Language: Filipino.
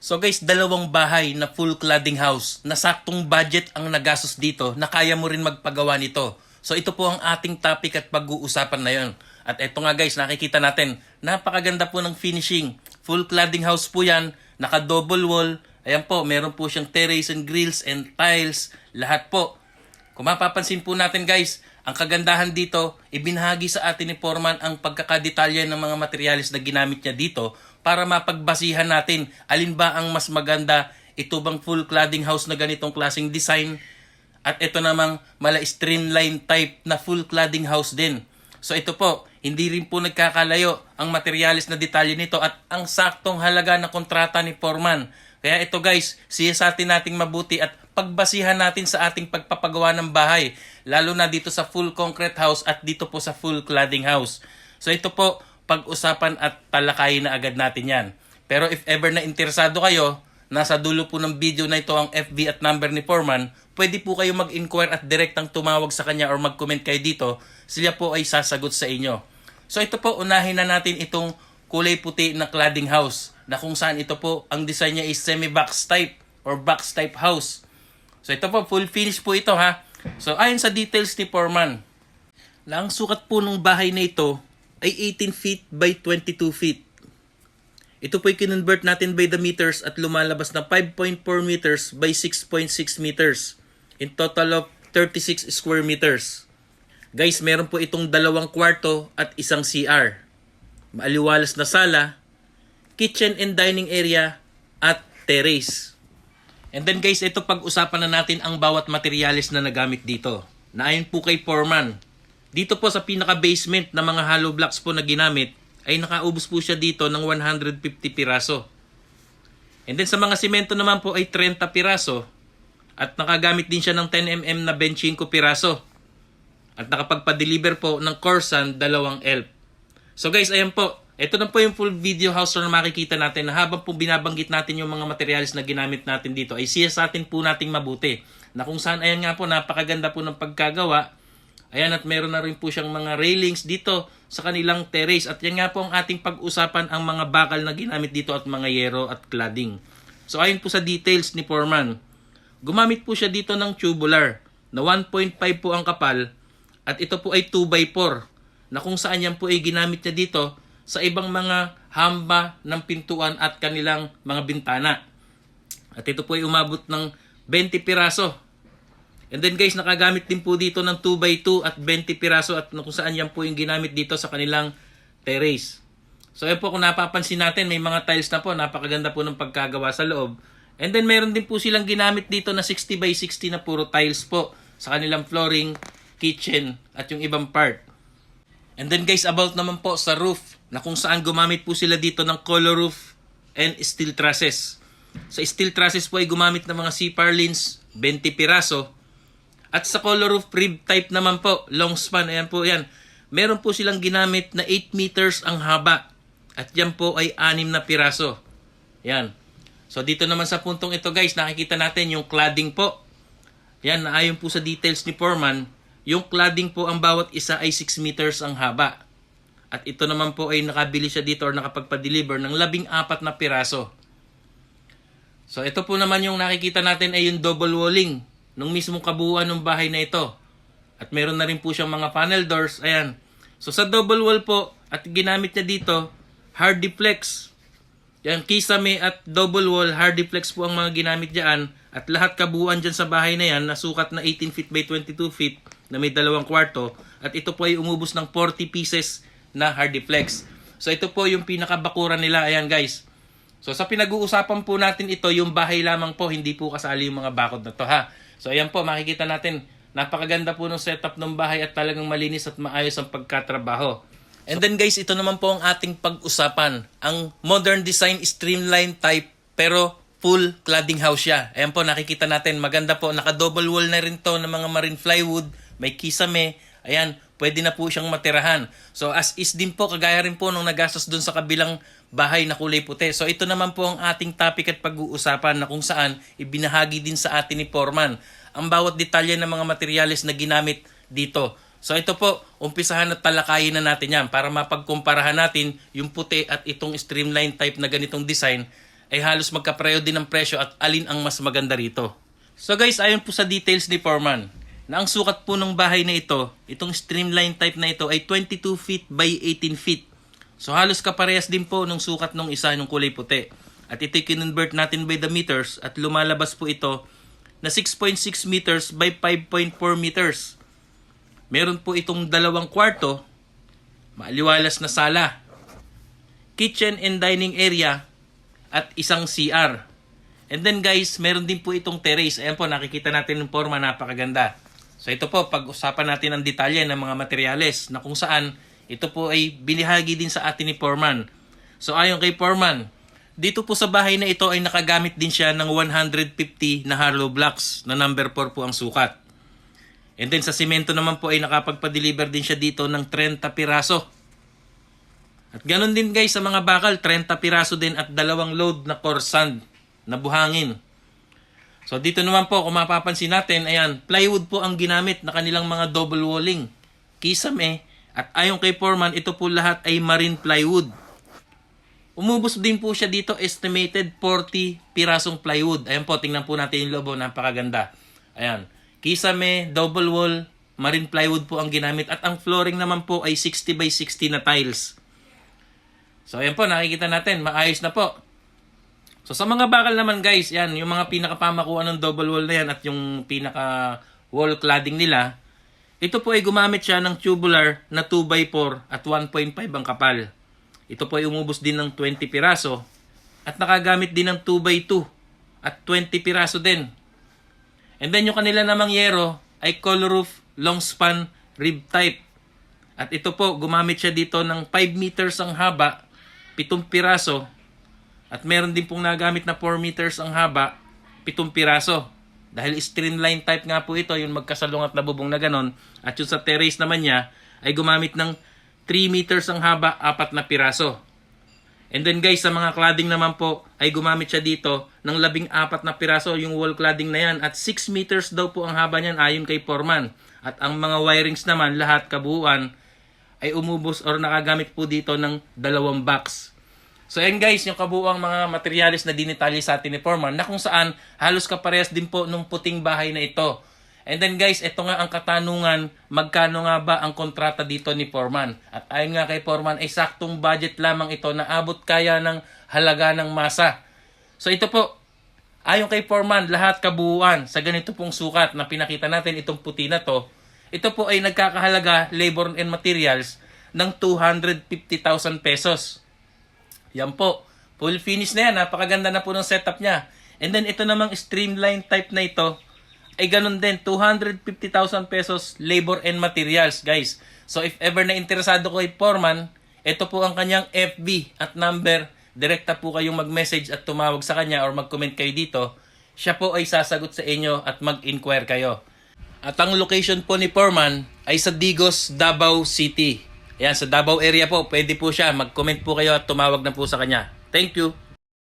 So guys, dalawang bahay na full cladding house na saktong budget ang nagastos dito na kaya mo rin magpagawa nito. So ito po ang ating topic at pag-uusapan na yon. At ito nga guys, nakikita natin, napakaganda po ng finishing. Full cladding house po yan, naka double wall. Ayan po, meron po siyang terrace and grills and tiles, lahat po. Kung mapapansin po natin guys, ang kagandahan dito, ibinahagi sa atin ni Foreman ang pagkakadetalye ng mga materialis na ginamit niya dito para mapagbasihan natin alin ba ang mas maganda, ito bang full cladding house na ganitong klaseng design at ito namang mala streamline type na full cladding house din. So ito po, hindi rin po nagkakalayo ang materialis na detalye nito at ang saktong halaga na kontrata ni Foreman. Kaya ito guys, siyasatin nating mabuti at pagbasihan natin sa ating pagpapagawa ng bahay. Lalo na dito sa full concrete house at dito po sa full cladding house. So ito po, pag-usapan at talakayin na agad natin yan. Pero if ever na interesado kayo, nasa dulo po ng video na ito ang FB at number ni Foreman, pwede po kayo mag-inquire at direktang tumawag sa kanya or mag-comment kayo dito. Sila po ay sasagot sa inyo. So ito po, unahin na natin itong kulay puti na cladding house na kung saan ito po, ang design niya is semi-box type or box type house. So ito po, full finish po ito ha. So ayon sa details ni Foreman, na ang sukat po ng bahay na ito ay 18 feet by 22 feet. Ito po ay kinonvert natin by the meters at lumalabas na 5.4 meters by 6.6 meters. In total of 36 square meters. Guys, meron po itong dalawang kwarto at isang CR. Maaliwalas na sala, kitchen and dining area, at terrace. And then guys, ito pag-usapan na natin ang bawat materialis na nagamit dito. Na ayon po kay Foreman, dito po sa pinaka-basement na mga hollow blocks po na ginamit, ay nakaubos po siya dito ng 150 piraso. And then sa mga simento naman po ay 30 piraso at nakagamit din siya ng 10mm na 25 piraso. At nakapagpa-deliver po ng Corsan dalawang elf. So guys, ayan po. Ito na po yung full video house na makikita natin na habang po binabanggit natin yung mga materials na ginamit natin dito ay siya sa atin po nating mabuti. Na kung saan, ayan nga po, napakaganda po ng pagkagawa. Ayan at meron na rin po siyang mga railings dito sa kanilang terrace. At yan nga po ang ating pag-usapan ang mga bakal na ginamit dito at mga yero at cladding. So ayon po sa details ni Foreman, gumamit po siya dito ng tubular na 1.5 po ang kapal at ito po ay 2x4 na kung saan yan po ay ginamit niya dito sa ibang mga hamba ng pintuan at kanilang mga bintana. At ito po ay umabot ng 20 piraso. And then guys, nakagamit din po dito ng 2x2 at 20 piraso at kung saan yan po yung ginamit dito sa kanilang terrace. So ayun po kung napapansin natin, may mga tiles na po, napakaganda po ng pagkagawa sa loob. And then meron din po silang ginamit dito na 60 by 60 na puro tiles po sa kanilang flooring, kitchen at yung ibang part. And then guys, about naman po sa roof na kung saan gumamit po sila dito ng color roof and steel trusses. Sa steel trusses po ay gumamit ng mga C-par lins, 20 piraso. At sa color roof rib type naman po, long span, ayan po yan. Meron po silang ginamit na 8 meters ang haba. At yan po ay 6 na piraso. Yan. So dito naman sa puntong ito guys, nakikita natin yung cladding po. Yan, ayon po sa details ni Foreman, yung cladding po ang bawat isa ay 6 meters ang haba. At ito naman po ay nakabili siya dito or nakapagpa-deliver ng labing apat na piraso. So ito po naman yung nakikita natin ay yung double walling nung mismong kabuuan ng bahay na ito. At meron na rin po siyang mga panel doors. Ayan. So sa double wall po at ginamit niya dito, Hardiplex. Yan, kisame at double wall, Hardiplex po ang mga ginamit diyan. At lahat kabuuan dyan sa bahay na yan, nasukat na 18 feet by 22 feet na may dalawang kwarto. At ito po ay umubos ng 40 pieces na Hardiplex. So ito po yung pinakabakuran nila. Ayan guys. So sa pinag-uusapan po natin ito, yung bahay lamang po, hindi po kasali yung mga bakod na to ha. So ayan po, makikita natin, napakaganda po ng setup ng bahay at talagang malinis at maayos ang pagkatrabaho. And then guys, ito naman po ang ating pag-usapan. Ang modern design streamline type pero full cladding house siya. Ayan po, nakikita natin, maganda po. Naka-double wall na rin to ng mga marine plywood, may kisame. Ayan, pwede na po siyang matirahan. So as is din po, kagaya rin po nung nagastos dun sa kabilang bahay na kulay puti. So ito naman po ang ating topic at pag-uusapan na kung saan ibinahagi din sa atin ni Foreman ang bawat detalye ng mga materyales na ginamit dito. So ito po, umpisahan at talakayin na natin yan para mapagkumparahan natin yung puti at itong streamline type na ganitong design ay halos magkapareho din ng presyo at alin ang mas maganda rito. So guys, ayon po sa details ni Foreman, na ang sukat po ng bahay na ito, itong streamline type na ito ay 22 feet by 18 feet. So halos kaparehas din po nung sukat nung isa nung kulay puti. At ito kinonvert natin by the meters at lumalabas po ito na 6.6 meters by 5.4 meters. Meron po itong dalawang kwarto, maaliwalas na sala, kitchen and dining area, at isang CR. And then guys, meron din po itong terrace. Ayan po, nakikita natin yung forma, napakaganda. So ito po, pag-usapan natin ang detalye ng mga materyales na kung saan ito po ay binihagi din sa atin ni Foreman. So ayon kay Foreman, dito po sa bahay na ito ay nakagamit din siya ng 150 na hollow blocks na number 4 po ang sukat. And then sa simento naman po ay nakapagpa-deliver din siya dito ng 30 piraso. At ganun din guys sa mga bakal, 30 piraso din at dalawang load na core sand na buhangin. So dito naman po, kung mapapansin natin, ayan, plywood po ang ginamit na kanilang mga double walling. Kisame, at ayon kay Foreman, ito po lahat ay marine plywood. Umubos din po siya dito, estimated 40 pirasong plywood. Ayan po, tingnan po natin yung lobo, napakaganda. Ayan, kisame, double wall, marine plywood po ang ginamit. At ang flooring naman po ay 60 by 60 na tiles. So ayan po, nakikita natin, maayos na po. So sa mga bakal naman guys, yan, yung mga pinakapamakuan ng double wall na yan at yung pinaka wall cladding nila, ito po ay gumamit siya ng tubular na 2x4 at 1.5 ang kapal. Ito po ay umubos din ng 20 piraso at nakagamit din ng 2x2 at 20 piraso din. And then yung kanila namang yero ay color roof long span rib type. At ito po, gumamit siya dito ng 5 meters ang haba, 7 piraso at meron din pong nagamit na 4 meters ang haba, 7 piraso. Dahil streamline type nga po ito, yung magkasalungat na bubong na ganon. At yung sa terrace naman niya, ay gumamit ng 3 meters ang haba, 4 na piraso. And then guys, sa mga cladding naman po, ay gumamit siya dito ng labing apat na piraso yung wall cladding na yan. At 6 meters daw po ang haba niyan ayon kay Foreman. At ang mga wirings naman, lahat kabuuan, ay umubos or nakagamit po dito ng dalawang box. So ayan guys, yung kabuuang mga materyales na dinitalye sa atin ni Foreman na kung saan halos kaparehas din po nung puting bahay na ito. And then guys, ito nga ang katanungan, magkano nga ba ang kontrata dito ni Foreman? At ayon nga kay Foreman, ay saktong budget lamang ito na abot kaya ng halaga ng masa. So ito po, ayon kay Foreman, lahat kabuuan sa ganito pong sukat na pinakita natin itong puti na to, ito po ay nagkakahalaga labor and materials ng 250,000 pesos. Yan po. Full finish na yan. Napakaganda na po ng setup niya. And then ito namang streamline type na ito ay ganun din. 250,000 pesos labor and materials guys. So if ever na interesado ko kay Foreman, ito po ang kanyang FB at number. Direkta po kayong mag-message at tumawag sa kanya or mag-comment kayo dito. Siya po ay sasagot sa inyo at mag-inquire kayo. At ang location po ni Foreman ay sa Digos, Davao City. Ayan, sa Davao area po, pwede po siya. Mag-comment po kayo at tumawag na po sa kanya. Thank you.